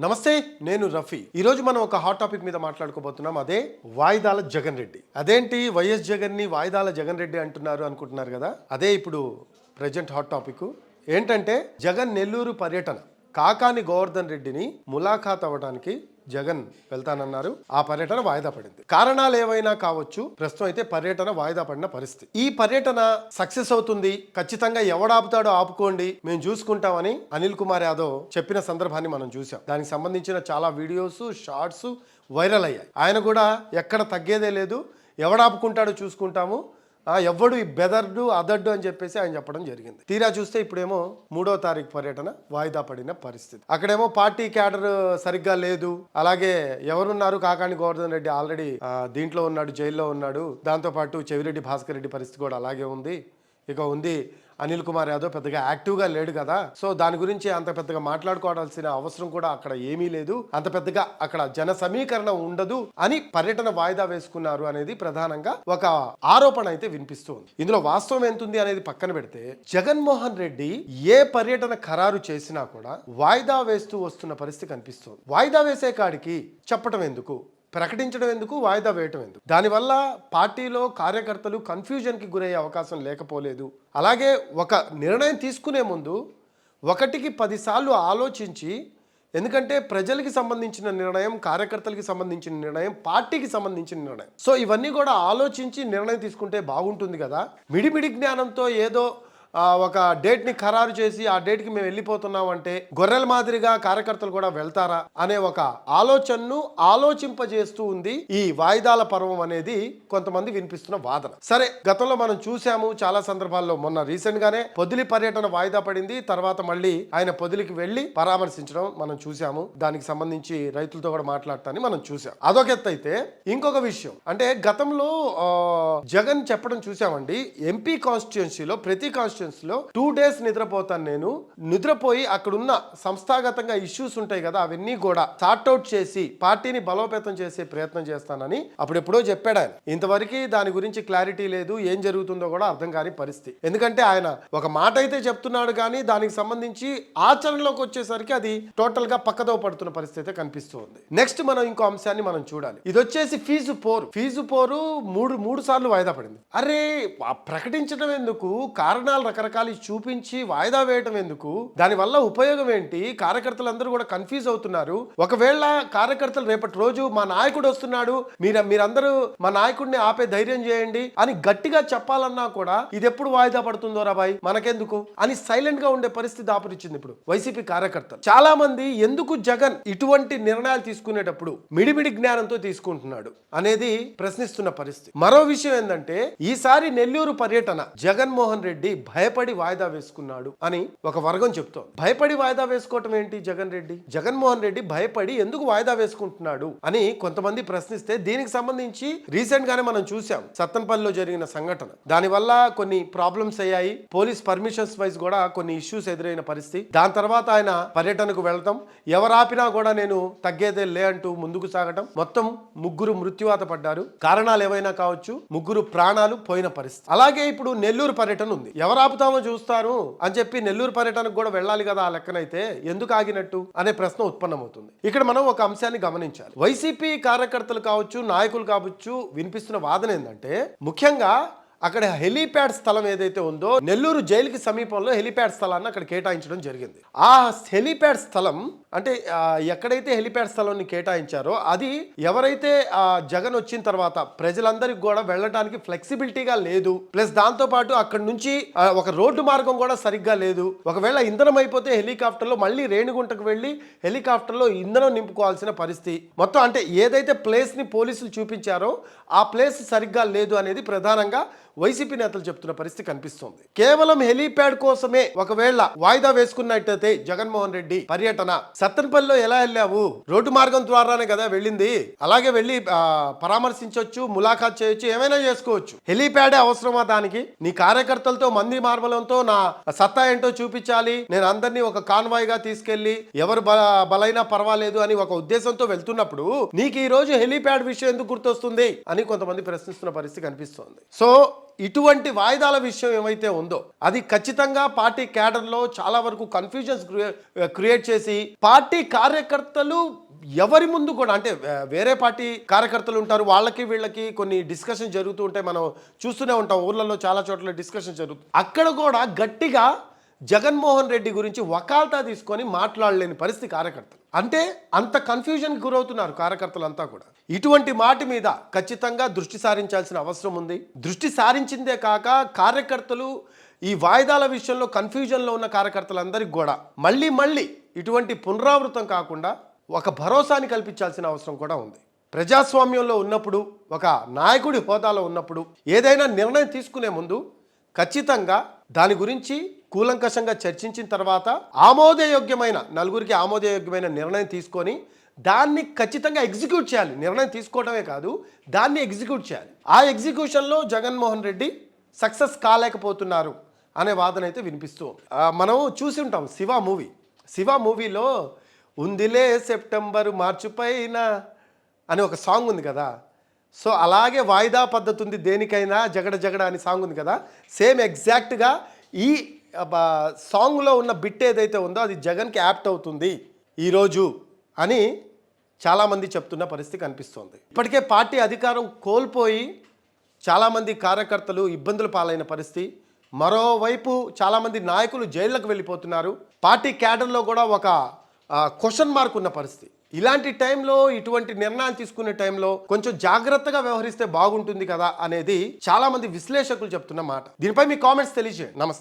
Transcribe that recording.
నమస్తే నేను రఫీ. ఈరోజు మనం ఒక హాట్ టాపిక్ మీద మాట్లాడుకోబోతున్నాం. అదే వాయిదాల జగన్ రెడ్డి. అదేంటి వైఎస్ జగన్ని వాయిదాల జగన్ రెడ్డి అంటున్నారు అనుకుంటున్నారు కదా? అదే ఇప్పుడు ప్రజెంట్ హాట్ టాపిక్ ఏంటంటే జగన్ నెల్లూరు పర్యటన కాకాని గోవర్ధన్ రెడ్డిని ములాఖాత్ అవ్వడానికి జగన్ వెళ్తానన్నారు. ఆ పర్యటన వాయిదా పడింది. కారణాలు ఏవైనా కావచ్చు ప్రస్తుతం అయితే పర్యటన వాయిదా పడిన పరిస్థితి. ఈ పర్యటన సక్సెస్ అవుతుంది. ఖచ్చితంగా ఎవడాపుతాడో ఆపుకోండి. మేము చూసుకుంటామని అనిల్ కుమార్ యాదవ్ చెప్పిన సందర్భాన్ని మనం చూసాం దానికి సంబంధించిన చాలా వీడియోస్ షార్ట్స్ వైరల్ అయ్యాయి. ఆయన కూడా ఎక్కడ తగ్గేదే లేదు. ఎవడాపుకుంటాడో చూసుకుంటాము. ఎవ్వడు ఈ బెదర్డు అదడ్డు అని చెప్పేసి ఆయన చెప్పడం జరిగింది. తీరా చూస్తే ఇప్పుడేమో మూడో తారీఖు పర్యటన వాయిదా పడిన పరిస్థితి. అక్కడేమో పార్టీ క్యాడర్ సరిగ్గా లేదు. అలాగే ఎవరున్నారు? కాకాని గోవర్ధన్ రెడ్డి ఆల్రెడీ దీంట్లో ఉన్నాడు జైల్లో ఉన్నాడు. దాంతోపాటు చెవిరెడ్డి భాస్కర్ రెడ్డి పరిస్థితి కూడా అలాగే ఉంది. ఇక ఉంది. అనిల్ కుమార్ యాదవ్ పెద్దగా యాక్టివ్గా లేడు కదా. సో దాని గురించి అంత పెద్దగా మాట్లాడుకోవాల్సిన అవసరం కూడా అక్కడ ఏమీ లేదు. అంత పెద్దగా అక్కడ జన సమీకరణ ఉండదు అని పర్యటన వాయిదా వేసుకున్నారు అనేది ప్రధానంగా ఒక ఆరోపణ అయితే వినిపిస్తుంది ఇందులో వాస్తవం ఎంతుంది అనేది పక్కన పెడితే జగన్మోహన్ రెడ్డి ఏ పర్యటన ఖరారు చేసినా కూడా వాయిదా వేస్తూ వస్తున్న పరిస్థితి కనిపిస్తుంది. వాయిదా వేసే కాడికి చెప్పటం ఎందుకు? ప్రకటించడం ఎందుకు? వాయిదా వేయటం ఎందుకు? దానివల్ల పార్టీలో కార్యకర్తలు కన్ఫ్యూజన్కి గురయ్యే అవకాశం లేకపోలేదు. అలాగే ఒక నిర్ణయం తీసుకునే ముందు ఒకటికి పదిసార్లు ఆలోచించి ఎందుకంటే ప్రజలకి సంబంధించిన నిర్ణయం కార్యకర్తలకి సంబంధించిన నిర్ణయం పార్టీకి సంబంధించిన నిర్ణయం. సో ఇవన్నీ కూడా ఆలోచించి నిర్ణయం తీసుకుంటే బాగుంటుంది కదా? మిడిమిడి జ్ఞానంతో ఏదో ఒక డేట్ని ఖరారు చేసి ఆ డేట్కి మేము వెళ్ళిపోతున్నాం అంటే గొర్రెల మాదిరిగా కార్యకర్తలు కూడా వెళ్తారా అనే ఒక ఆలోచనను ఆలోచింపజేస్తూ ఉంది ఈ వాయిదాల పర్వం అనేది కొంతమంది వినిపిస్తున్న వాదన. సరే గతంలో మనం చూసాము చాలా సందర్భాల్లో మొన్న రీసెంట్ గానే పొదిలి పర్యటన వాయిదా పడింది తర్వాత మళ్ళీ ఆయన పొదిలికి వెళ్ళి పరామర్శించడం మనం చూసాము దానికి సంబంధించి రైతులతో కూడా మాట్లాడటాన్ని మనం చూసాం అదొక ఎత్తు అయితే ఇంకొక విషయం. అంటే గతంలో జగన్ చెప్పడం చూసామండి ఎంపీ కాన్స్టిట్యున్సీలో ప్రతి కాన్స్టిట్యున్సీలో టూ డేస్ నిద్రపోతాను నేను. నిద్రపోయి అక్కడున్న సంస్థాగతంగా ఇష్యూస్ ఉంటాయి కదా అవన్నీ కూడా సార్ట్అవుట్ చేసి పార్టీని బలోపేతం చేసే ప్రయత్నం చేస్తానని అప్పుడెప్పుడో చెప్పాడు ఆయన. ఇంతవరకు దాని గురించి క్లారిటీ లేదు ఏం జరుగుతుందో కూడా అర్థం కాని పరిస్థితి. ఎందుకంటే ఆయన ఒక మాట అయితే చెప్తున్నాడు కానీ దానికి సంబంధించి ఆచరణలోకి వచ్చేసరికి అది టోటల్గా పక్కదో పడుతున్న పరిస్థితి అయితే కనిపిస్తుంది. నెక్స్ట్ మనం ఇంకో అంశాన్ని మనం చూడాలి. ఇది వచ్చేసి ఫీజు పోరు. ఫీజు పోరు మూడు మూడు సార్లు వాయిదా పడింది. అరే ప్రకటించడం ఎందుకు? కారణాలు రకరకాలు చూపించి వాయిదా వేయటం ఎందుకు? దానివల్ల ఉపయోగం ఏంటి? కార్యకర్తలందరూ కూడా కన్ఫ్యూజ్ అవుతున్నారు. ఒకవేళ కార్యకర్తలు రేపటి రోజు మా నాయకుడు వస్తున్నాడు మీరు మీరందరూ మా నాయకుడిని ఆపే ధైర్యం చేయండి అని గట్టిగా చెప్పాలన్నా కూడా ఇది ఎప్పుడు వాయిదా పడుతుందో రాబాయ్ మనకెందుకు? అని సైలెంట్గా ఉండే పరిస్థితి దాపురిచ్చింది ఇప్పుడు వైసీపీ కార్యకర్తలు. చాలా మంది ఎందుకు జగన్ ఇటువంటి నిర్ణయాలు తీసుకునేటప్పుడు మిడిమిడి జ్ఞానంతో తీసుకుంటున్నాడు అనేది ప్రశ్నిస్తున్న పరిస్థితి. మరో విషయం ఏంటంటే ఈసారి నెల్లూరు పర్యటన జగన్మోహన్ రెడ్డి భయపడి వాయిదా వేసుకున్నాడు అని ఒక వర్గం చెప్తోంది. భయపడి వాయిదా వేసుకోవటం ఏంటి జగన్ రెడ్డి? జగన్మోహన్ రెడ్డి భయపడి ఎందుకు వాయిదా వేసుకుంటున్నాడు అని కొంతమంది ప్రశ్నిస్తే దీనికి సంబంధించి రీసెంట్ గానే మనం చూసాం సత్తనపల్లిలో జరిగిన సంఘటన. దానివల్ల కొన్ని ప్రాబ్లమ్స్ అయ్యాయి. పోలీస్ పర్మిషన్స్ వైజ్ కూడా కొన్ని ఇష్యూస్ ఎదురైన పరిస్థితి. దాని తర్వాత ఆయన పర్యటనకు వెళ్తాం. ఎవరు ఆపినా కూడా నేను తగ్గేదే లే అంటూ ముందుకు సాగటం. మొత్తం ముగ్గురు మృత్యువాత పడ్డారు. కారణాలు ఏవైనా కావచ్చు. ముగ్గురు ప్రాణాలు పోయిన పరిస్థితి. అలాగే ఇప్పుడు నెల్లూరు పర్యటన ఉంది. ఎవరు ఆపుతామో చూస్తారు అని చెప్పి నెల్లూరు పర్యటనకు కూడా వెళ్ళాలి కదా ఆ లెక్కనైతే ఎందుకు ఆగినట్టు అనే ప్రశ్న ఉత్పన్నమవుతుంది. ఇక్కడ మనం ఒక అంశాన్ని గమనించాలి. వైసీపీ కార్యకర్తలు కావచ్చు నాయకులు కావచ్చు వినిపిస్తున్న వాదన ఏంటంటే ముఖ్యంగా అక్కడ హెలీప్యాడ్ స్థలం ఏదైతే ఉందో నెల్లూరు జైలుకి సమీపంలో హెలీప్యాడ్ స్థలాన్ని అక్కడ కేటాయించడం జరిగింది. ఆ హెలీప్యాడ్ స్థలం అంటే ఎక్కడైతే హెలీప్యాడ్ స్థలాన్ని కేటాయించారో అది ఎవరైతే ఆ, జగన్ వచ్చిన తర్వాత ప్రజలందరికీ కూడా వెళ్ళడానికి ఫ్లెక్సిబిలిటీగా లేదు. ప్లస్ దాంతో పాటు అక్కడ నుంచి ఒక రోడ్డు మార్గం కూడా సరిగ్గా లేదు. ఒకవేళ ఇంధనం అయిపోతే హెలికాప్టర్లో మళ్ళీ రేణిగుంటకు వెళ్ళి హెలికాప్టర్లో ఇంధనం నింపుకోవాల్సిన పరిస్థితి. మొత్తం అంటే ఏదైతే ప్లేస్ని పోలీసులు చూపించారో ఆ ప్లేస్ సరిగ్గా లేదు అనేది ప్రధానంగా వైసీపీ నేతలు చెప్తున్న పరిస్థితి కనిపిస్తోంది. కేవలం హెలీప్యాడ్ కోసమే ఒకవేళ వాయిదా వేసుకున్నట్టయితే జగన్మోహన్ రెడ్డి పర్యటన సత్తెనపల్లిలో ఎలా వెళ్ళావు? రోడ్డు మార్గం ద్వారానే కదా వెళ్ళింది. అలాగే వెళ్ళి పరామర్శించవచ్చు ములాఖాత్ చేయొచ్చు ఏమైనా చేసుకోవచ్చు. హెలీప్యాడే అవసరమా దానికి? నీ కార్యకర్తలతో మంది మార్బలంతో నా సత్తా ఏంటో చూపించాలి. నేను అందరినీ ఒక కాన్వాయ్గా తీసుకెళ్ళి ఎవరు బల బలైనా పర్వాలేదు అని ఒక ఉద్దేశంతో వెళ్తున్నప్పుడు నీకు ఈ రోజు హెలీప్యాడ్ విషయం ఎందుకు గుర్తొస్తుంది అని కొంతమంది ప్రశ్నిస్తున్న పరిస్థితి కనిపిస్తోంది. సో ఇటువంటి వాయిదాల విషయం ఏమైతే ఉందో అది ఖచ్చితంగా పార్టీ క్యాడర్లో చాలా వరకు కన్ఫ్యూజన్స్ క్రియేట్ చేసి పార్టీ కార్యకర్తలు ఎవరి ముందు కూడా అంటే వేరే పార్టీ కార్యకర్తలు ఉంటారు వాళ్ళకి వీళ్ళకి కొన్ని డిస్కషన్ జరుగుతూ ఉంటాయి మనం చూస్తూనే ఉంటాం ఊర్లలో చాలా చోట్ల డిస్కషన్ జరుగుతుంది అక్కడ కూడా గట్టిగా జగన్మోహన్ రెడ్డి గురించి వకాల్తా తీసుకొని మాట్లాడలేని పరిస్థితి కార్యకర్తలు. అంటే అంత కన్ఫ్యూజన్కి గురవుతున్నారు కార్యకర్తలంతా కూడా. ఇటువంటి మాటి మీద ఖచ్చితంగా దృష్టి సారించాల్సిన అవసరం ఉంది. దృష్టి సారించిందే కాక కార్యకర్తలు ఈ వాయిదాల విషయంలో కన్ఫ్యూజన్లో ఉన్న కార్యకర్తలందరికీ కూడా మళ్ళీ మళ్ళీ ఇటువంటి పునరావృతం కాకుండా ఒక భరోసాని కల్పించాల్సిన అవసరం కూడా ఉంది. ప్రజాస్వామ్యంలో ఉన్నప్పుడు ఒక నాయకుడి హోదాలో ఉన్నప్పుడు ఏదైనా నిర్ణయం తీసుకునే ముందు ఖచ్చితంగా దాని గురించి కూలంకషంగా చర్చించిన తర్వాత ఆమోదయోగ్యమైన నలుగురికి ఆమోదయోగ్యమైన నిర్ణయం తీసుకొని దాన్ని ఖచ్చితంగా ఎగ్జిక్యూట్ చేయాలి. నిర్ణయం తీసుకోవడమే కాదు దాన్ని ఎగ్జిక్యూట్ చేయాలి. ఆ ఎగ్జిక్యూషన్లో జగన్మోహన్ రెడ్డి సక్సెస్ కాలేకపోతున్నారు అనే వాదన అయితే వినిపిస్తూ మనం చూసి ఉంటాం శివ మూవీ. శివ మూవీలో ఉందిలే సెప్టెంబర్ మార్చి పైన అని ఒక సాంగ్ ఉంది కదా సో అలాగే వాయిదా పద్ధతి ఉంది దేనికైనా జగడ జగడ అని సాంగ్ ఉంది కదా. సేమ్ ఎగ్జాక్ట్గా ఈ సాంగ్లో ఉన్న బిట్ ఏదైతే ఉందో అది జగన్కి యాప్ట్ అవుతుంది ఈరోజు అని చాలామంది చెప్తున్న పరిస్థితి కనిపిస్తోంది. ఇప్పటికే పార్టీ అధికారం కోల్పోయి చాలామంది కార్యకర్తలు ఇబ్బందుల పాలైన పరిస్థితి. మరోవైపు చాలామంది నాయకులు జైళ్ళకు వెళ్ళిపోతున్నారు. పార్టీ క్యాడర్లో కూడా ఒక క్వశ్చన్ మార్క్ ఉన్న పరిస్థితి. ఇలాంటి టైంలో ఇటువంటి నిర్ణయాలు తీసుకునే టైంలో కొంచెం జాగ్రత్తగా వ్యవహరిస్తే బాగుంటుంది కదా అనేది చాలా మంది విశ్లేషకులు చెప్తున్న మాట. దీనిపై మీ కామెంట్స్ తెలియజేయండి. నమస్తే.